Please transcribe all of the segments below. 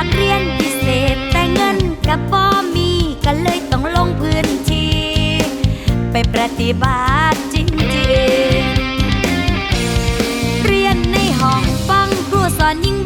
ากเรียนพิเศษแต่เงินกับบ่มีก็เลยต้องลงพื้นที่ ไปปฏิบัติจริงๆ เรียนในห้องฟังครูสอนยิ่ง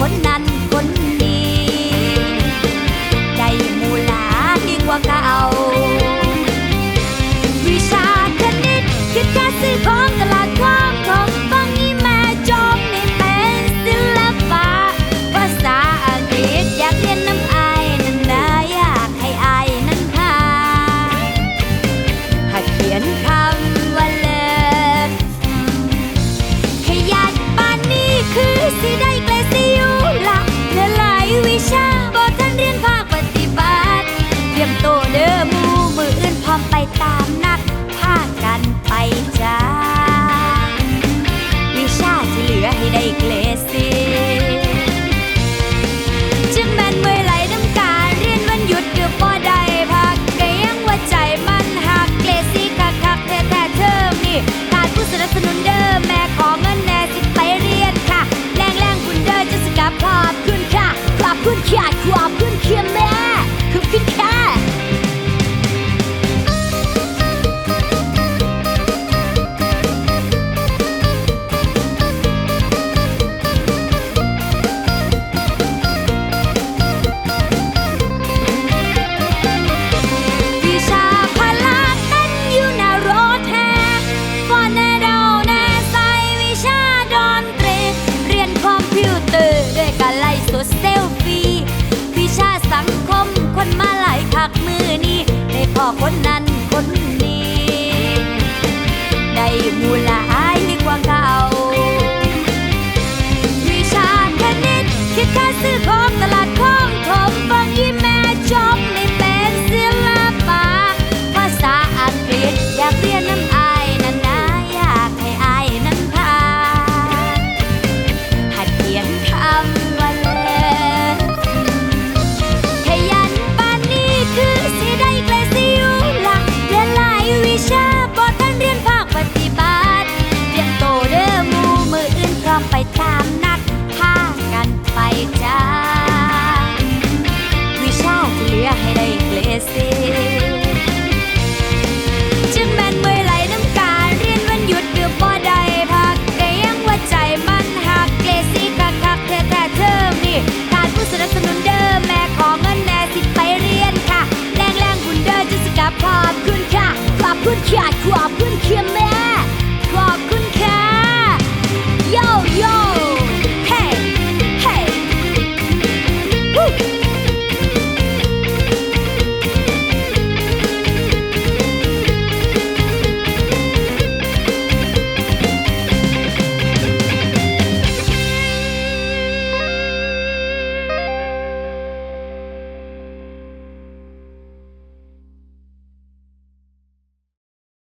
คนนั้นคน ไปตาม